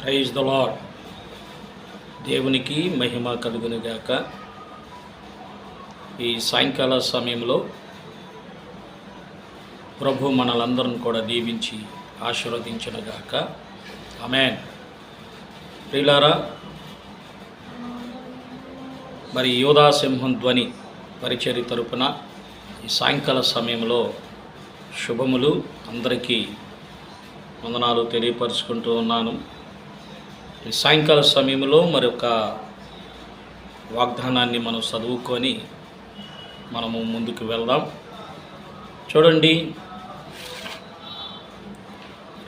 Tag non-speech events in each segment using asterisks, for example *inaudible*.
Praise the lord దేవునికి మహిమ కలుగునిగాక. ఈ సాయంకాల సమయంలో ప్రభు మనలందరం కూడా దీవించి ఆశీర్వదించినగాక. అమెన్ ప్రిలారా మరి యోధాసింహం ధ్వని పరిచర్య తరపున ఈ సాయంకాల సమయంలో శుభములు అందరికీ వందనాలు తెలియపరుచుకుంటూ ఉన్నాను. సాయంకాల సమయంలో మరొక వాగ్దానాన్ని మనం చదువుకొని మనము ముందుకు వెళ్దాం. చూడండి.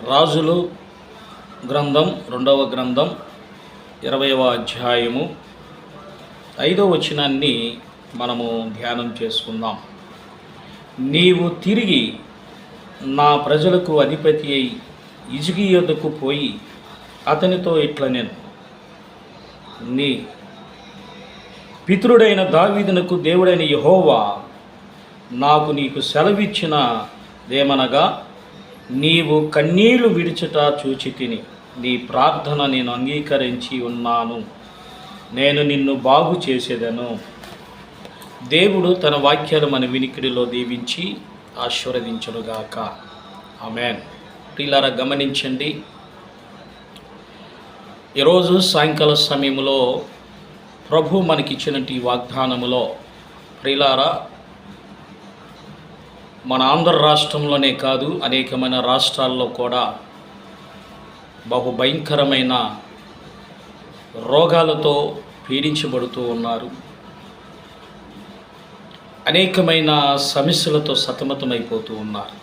రాజులు గ్రంథం రెండవ గ్రంథం ఇరవైవ అధ్యాయము ఐదవ వచనాన్ని మనము ధ్యానం చేసుకుందాం. నీవు తిరిగి నా ప్రజలకు అధిపతి అయి ఇజిగి యొద్దకు పోయి అతనితో ఇట్లా నేను నీ పితృడైన దావీదునకు దేవుడైన యహోవా నాకు నీకు సెలవిచ్చిన దేమనగా నీవు కన్నీళ్ళు విడిచట చూచి తిని నీ ప్రార్థన నేను అంగీకరించి ఉన్నాను. నేను నిన్ను బాగు చేసేదను. దేవుడు తన వాక్యాలు మన వినికిడిలో దీవించి ఆశీర్వదించునుగాక. ఆమెన్. ఇలా గమనించండి ఈరోజు సాయంకాల సమయంలో ప్రభు మనకిచ్చినటి ఈ వాగ్దానములో ప్రిలారా మన ఆంధ్ర రాష్ట్రంలోనే కాదు అనేకమైన రాష్ట్రాల్లో కూడా బహు భయంకరమైన రోగాలతో పీడించబడుతూ ఉన్నారు. అనేకమైన సమస్యలతో సతమతమైపోతూ ఉన్నారు.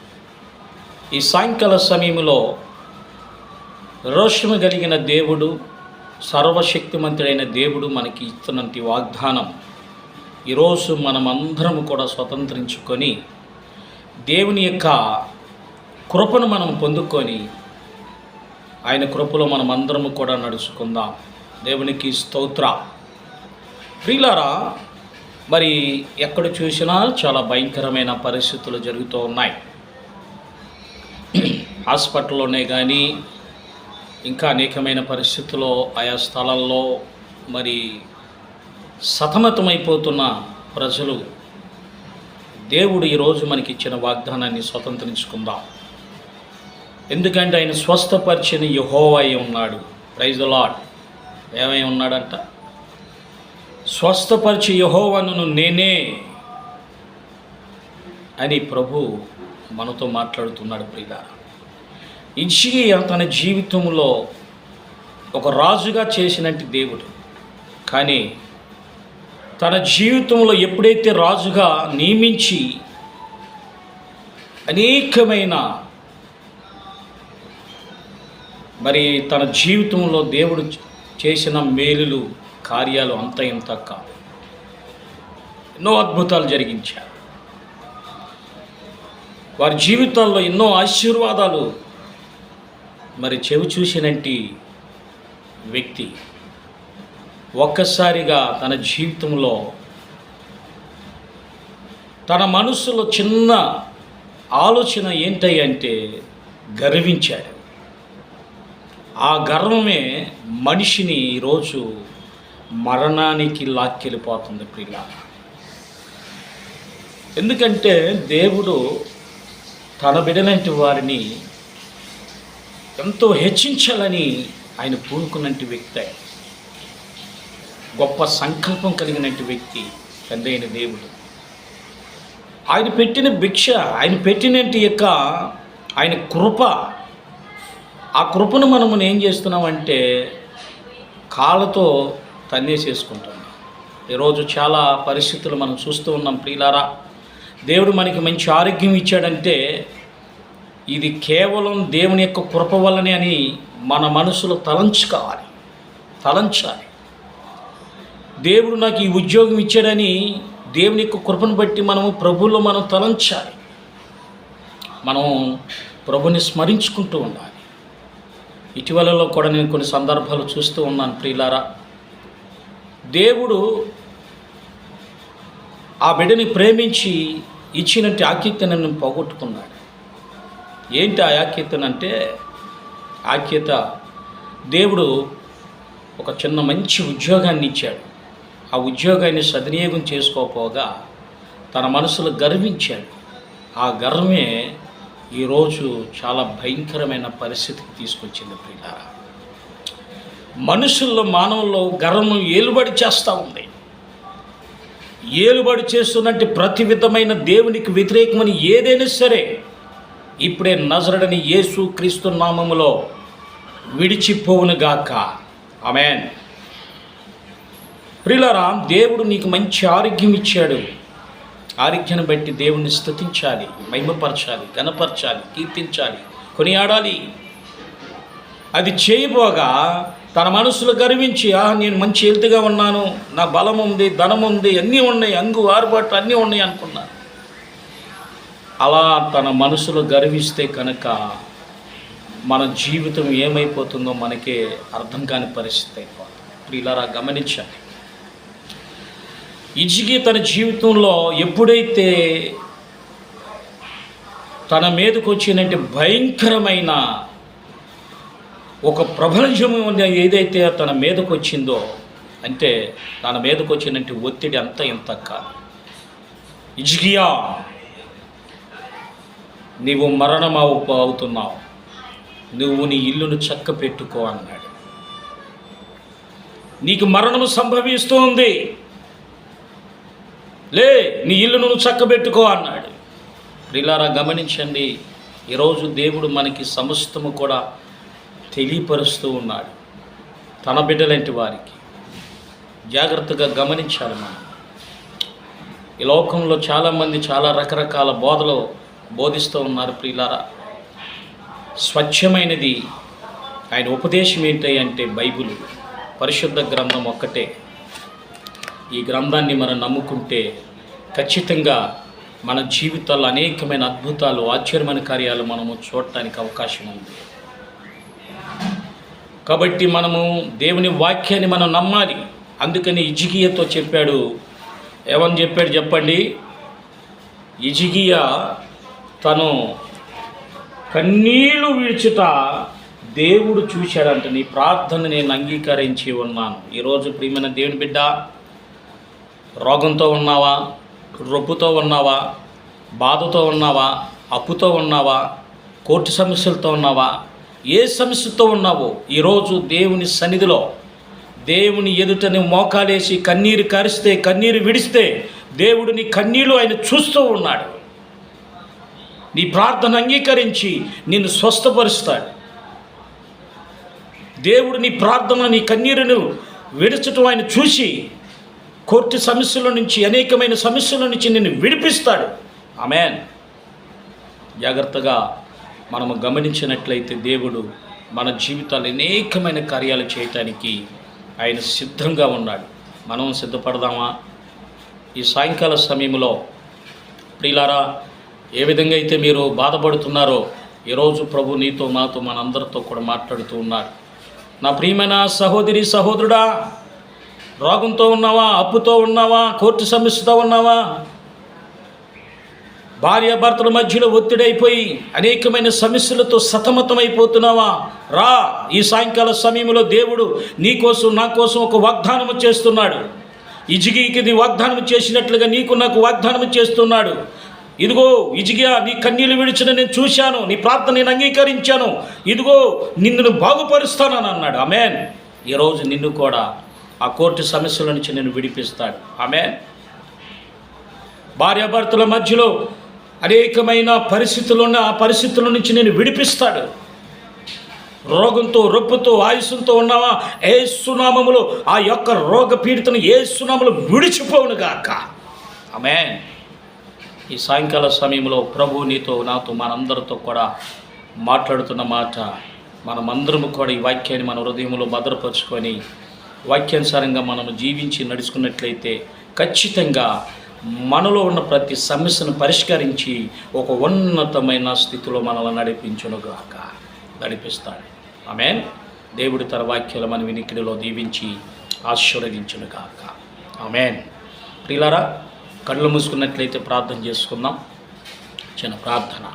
ఈ సాయంకాల సమయంలో రోషము కలిగిన దేవుడు సర్వశక్తిమంతుడైన దేవుడు మనకి ఇస్తున్నటువంటి వాగ్దానం. ఈరోజు మనమందరము కూడా స్వతంత్రించుకొని దేవుని యొక్క కృపను మనం పొందుకొని ఆయన కృపలో మనం అందరము కూడా నడుచుకుందాం. దేవునికి స్తోత్ర. ప్రియులారా మరి ఎక్కడ చూసినా చాలా భయంకరమైన పరిస్థితులు జరుగుతూ ఉన్నాయి. *clears throat* హాస్పిటల్లోనే కానీ ఇంకా అనేకమైన పరిస్థితుల్లో ఆయా స్థలాల్లో మరి సతమతమైపోతున్న ప్రజలు దేవుడు ఈరోజు మనకి ఇచ్చిన వాగ్దానాన్ని స్వతంత్రించుకుందాం. ఎందుకంటే ఆయన స్వస్థపరిచిన యహోవై ఉన్నాడు. ప్రైజ్ లాడ్ ఏమై ఉన్నాడంట? స్వస్థపరిచి యహోవను నేనే అని ప్రభు మనతో మాట్లాడుతున్నాడు ప్రియ ఇషియా తన జీవితంలో ఒక రాజుగా చేసినట్టు దేవుడు. కానీ తన జీవితంలో ఎప్పుడైతే రాజుగా నియమించి అనేకమైన మరి తన జీవితంలో దేవుడు చేసిన మేలులు కార్యాలు అంత ఇంత కాదు. ఎన్నో అద్భుతాలు జరిగించారు. వారి జీవితాల్లో ఎన్నో ఆశీర్వాదాలు మరి చెవి చూసినట్టి వ్యక్తి ఒక్కసారిగా తన జీవితంలో తన మనసులో చిన్న ఆలోచన ఏంటంటే అంటే గర్వించాడు. ఆ గర్వమే మనిషిని ఈరోజు మరణానికి లాక్కెళ్ళిపోతుంది ప్రియ ఎందుకంటే దేవుడు తన బిడలంటి వారిని ఎంతో హెచ్చించాలని ఆయన పూనుకున్నట్టు వ్యక్తి ఆయన. గొప్ప సంకల్పం కలిగినట్టు వ్యక్తి తండ్రి అయిన దేవుడు. ఆయన పెట్టిన భిక్ష ఆయన పెట్టినట్టు యొక్క ఆయన కృప ఆ కృపను మనము ఏం చేస్తున్నామంటే కాళ్ళతో తన్నేసేసుకుంటున్నాం ఈరోజు చాలా పరిస్థితులు మనం చూస్తూ ఉన్నాం ప్రియులారా. దేవుడు మనకి మంచి ఆరోగ్యం ఇచ్చాడంటే ఇది కేవలం దేవుని యొక్క కృప వల్లనే అని మన మనసులో తలంచుకోవాలి. తలంచాలి. దేవుడు నాకు ఈ ఉద్యోగం ఇచ్చాడని దేవుని యొక్క కృపను బట్టి మనము ప్రభువులో మనం తలంచాలి. మనం ప్రభుని స్మరించుకుంటూ ఉండాలి. ఇటీవలలో కూడా నేను కొన్ని సందర్భాలు చూస్తూ ఉన్నాను ప్రియులారా. దేవుడు ఆ బిడ్డని ప్రేమించి ఇచ్చినట్టు ఆకీర్తనను పోగొట్టుకున్నాడు. ఏంటి ఆ యాఖ్యతను అంటే ఆఖ్యత దేవుడు ఒక చిన్న మంచి ఉద్యోగాన్ని ఇచ్చాడు. ఆ ఉద్యోగాన్ని సద్వినియోగం చేసుకోకపోగా తన మనసులో గర్వించాడు. ఆ గర్వమే ఈరోజు చాలా భయంకరమైన పరిస్థితికి తీసుకొచ్చింది ప్రియులారా. మనుషుల్లో మానవుల్లో గర్వం ఏలుబడి చేస్తూ ఉంది. ఏలుబడి చేస్తున్నట్టు ప్రతి విధమైన దేవునికి వ్యతిరేకమని ఏదైనా సరే ఇప్పుడే నజరడని యేసు క్రీస్తు నామములో విడిచిపోవునుగాక ఆమెన్. ప్రిలరా దేవుడు నీకు మంచి ఆరోగ్యం ఇచ్చాడు. ఆరోగ్యాన్ని బట్టి దేవుణ్ణి స్థుతించాలి మహిమపరచాలి గణపరచాలి కీర్తించాలి కొనియాడాలి. అది చేయబోగా తన మనసులో గర్వించి ఆ నేను మంచి హెల్త్గా ఉన్నాను నా బలం ఉంది ధనం ఉంది అన్నీ ఉన్నాయి అంగు ఆరుబాటు అన్నీ ఉన్నాయి అనుకున్నాను. అలా తన మనసులో గర్విస్తే కనుక మన జీవితం ఏమైపోతుందో మనకే అర్థం కాని పరిస్థితి అయిపోతుంది. ఇప్పుడు ఇలా గమనించాలి ఇజిగి తన జీవితంలో ఎప్పుడైతే తన మీదకు వచ్చినట్టు భయంకరమైన ఒక ప్రపంచం ఏదైతే తన మీదకు వచ్చిందో అంటే తన మీదకు వచ్చినట్టు ఒత్తిడి అంత ఇంత కాదు. ఇజ్గియా నీవు మరణం అవుతున్నావు నువ్వు నీ ఇల్లును చక్క పెట్టుకో అన్నాడు. నీకు మరణము సంభవిస్తుంది. లే నీ ఇల్లును నువ్వు చక్కబెట్టుకో అన్నాడు. ప్రిలారా గమనించండి ఈరోజు దేవుడు మనకి సమస్తము కూడా తెలియపరుస్తూ ఉన్నాడు. తన బిడ్డలంటి వారికి. జాగ్రత్తగా గమనించాలి మనం. ఈ లోకంలో చాలామంది చాలా రకరకాల బోధలు బోధిస్తూ ఉన్నారు ప్రియులారా. స్వచ్ఛమైనది ఆయన ఉపదేశం ఏంటి అంటే బైబిల్. పరిశుద్ధ గ్రంథం ఒక్కటే. ఈ గ్రంథాన్ని మనం నమ్ముకుంటే ఖచ్చితంగా మన జీవితాల్లో అనేకమైన అద్భుతాలు ఆశ్చర్యమైన కార్యాలు మనము చూడటానికి అవకాశం ఉంది. కాబట్టి మనము దేవుని వాక్యాన్ని మనం నమ్మాలి. అందుకని ఇజిగియతో చెప్పాడు. ఏమని చెప్పాడు చెప్పండి? ఇజిగియా తను కన్నీళ్ళు విడిచుట దేవుడు చూశాడంట నీ ప్రార్థన నేను అంగీకరించి ఉన్నాను. ఈరోజు ప్రియమైన దేవుని బిడ్డ రోగంతో ఉన్నావా? రొప్పుతో ఉన్నావా? బాధతో ఉన్నావా? అప్పుతో ఉన్నావా? కోర్టు సమస్యలతో ఉన్నావా? ఏ సమస్యతో ఉన్నావో ఈరోజు దేవుని సన్నిధిలో దేవుని ఎదుటని మోకాలేసి కన్నీరు కరిస్తే కన్నీరు విడిస్తే దేవుడిని కన్నీరు కన్నీళ్ళు ఆయన చూస్తూ ఉన్నాడు. నీ ప్రార్థన అంగీకరించి నిన్ను స్వస్థపరుస్తాడు దేవుడు నీ ప్రార్థన నీ కన్నీరును విడచటం ఆయన చూసి కోర్టు సమస్యల నుంచి అనేకమైన సమస్యల నుంచి నిన్ను విడిపిస్తాడు. ఆమెన్. జాగ్రత్తగా మనము గమనించినట్లయితే దేవుడు మన జీవితాలు అనేకమైన కార్యాలు చేయటానికి ఆయన సిద్ధంగా ఉన్నాడు. మనం సిద్ధపడదామా? ఈ సాయంకాల సమయంలో ప్రిలారా ఏ విధంగా అయితే మీరు బాధపడుతున్నారో ఈరోజు ప్రభు నీతో మాతో మనందరితో కూడా మాట్లాడుతూ ఉన్నాడు నా ప్రియమైన సహోదరి సహోదరుడా రోగంతో ఉన్నావా అప్పుతో ఉన్నావా కోర్టు సమస్యతో ఉన్నావా? భార్య భర్తల మధ్యలో ఒత్తిడైపోయి అనేకమైన సమస్యలతో సతమతమైపోతున్నావా? రా ఈ సాయంకాల సమయంలో దేవుడు నీకోసం నా కోసం ఒక వాగ్దానము చేస్తున్నాడు. ఇజిగికి వాగ్దానం చేసినట్లుగా నీకు నాకు వాగ్దానం చేస్తున్నాడు. ఇదిగో ఇజిగియా నీ కన్నీళ్ళు విడిచిన నేను చూశాను నీ ప్రార్థన నేను అంగీకరించాను. ఇదిగో నిన్ను బాగుపరుస్తానని అన్నాడు. ఆమెన్. ఈరోజు నిన్ను కూడా ఆ కోర్టు సమస్యల నుంచి నేను విడిపిస్తాడు ఆమెన్. భార్యాభర్తల మధ్యలో అనేకమైన పరిస్థితులు ఉన్న ఆ పరిస్థితుల నుంచి నేను విడిపిస్తాడు. రోగంతో రొప్పుతో ఆయుస్సుతో ఉన్నావా? ఏ సునామములు ఆ యొక్క రోగ పీడితను ఏ సునాములు విడిచిపోవునుగాక ఆమె ఈ సాయంకాల సమయంలో ప్రభు నీతో నాతో మనందరితో కూడా మాట్లాడుతున్న మాట మనమందరము కూడా ఈ వాక్యాన్ని మన హృదయంలో భద్రపరుచుకొని వాక్యానుసారంగా మనము జీవించి నడుచుకున్నట్లయితే ఖచ్చితంగా మనలో ఉన్న ప్రతి సమస్యను పరిష్కరించి ఒక ఉన్నతమైన స్థితిలో మనల్ని నడిపించునుగాక. నడిపిస్తాడు. ఆమె దేవుడి తన వాక్యాలు మన వినికిడిలో దీవించి ఆశీర్వదించునుగాక. ఆమెన్. ప్రిలరా కళ్ళు మూసుకున్నట్లయితే ప్రార్థన చేసుకుందాం. చిన్న ప్రార్థన.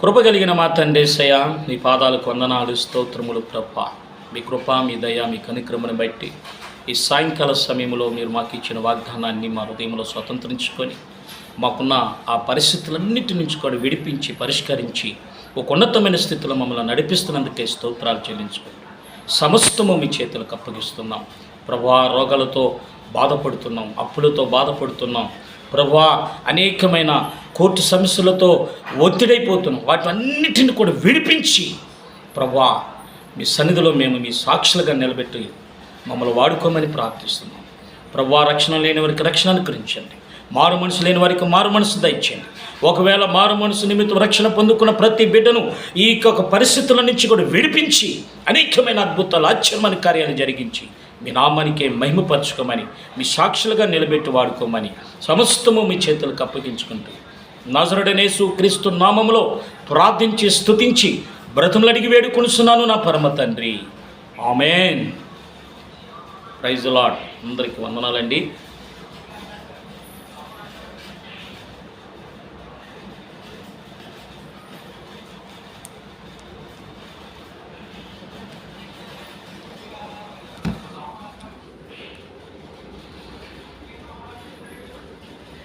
కృప కలిగిన మా తండ్రేసయ్య మీ పాదాలకు వందనాలు స్తోత్రములు ప్రభ. మీ కృప మీ దయ మీ కనిక్రమను బట్టి ఈ సాయంకాల సమయంలో మీరు మాకు ఇచ్చిన వాగ్దానాన్ని మా హృదయంలో స్వతంత్రించుకొని మాకున్న ఆ పరిస్థితులన్నిటి నుంచి కూడా విడిపించి పరిష్కరించి ఒక ఉన్నతమైన స్థితిలో మమ్మల్ని నడిపిస్తున్నందుకే స్తోత్రాలు చెల్లించుకోండి సమస్తము మీ చేతులకు అప్పగిస్తున్నాం. ప్రభా రోగాలతో బాధపడుతున్నాం అప్పులతో బాధపడుతున్నాం. ప్రభా అనేకమైన కోర్టు సమస్యలతో ఒత్తిడైపోతున్నాం. వాటన్నిటిని కూడా విడిపించి ప్రభా మీ సన్నిధిలో మేము మీ సాక్షులుగా నిలబెట్టి మమ్మల్ని వాడుకోమని ప్రార్థిస్తున్నాం. ప్రభా రక్షణ లేని వారికి రక్షణ అనుకరించండి మారు మనసు లేని వారికి మారు మనసు దయచేయండి. ఒకవేళ మారు మనసు నిమిత్తం రక్షణ పొందుకున్న ప్రతి బిడ్డను ఈ యొక్క పరిస్థితుల నుంచి కూడా విడిపించి అనేకమైన అద్భుతాలు ఆశ్చర్యమైన కార్యాలు జరిగించి మీ నామానికే మహిమపరచుకోమని మీ సాక్షులుగా నిలబెట్టి వాడుకోమని సమస్తము మీ చేతులకు అప్పగించుకుంటూ నజరుడనేసు క్రీస్తు నామములో ప్రార్థించి స్థుతించి బ్రతుములు అడిగి వేడుకొనుస్తున్నాను నా పరమ తండ్రి. ఆమెన్. ప్రైజ్ లాడ్ అందరికీ వందనాలండి.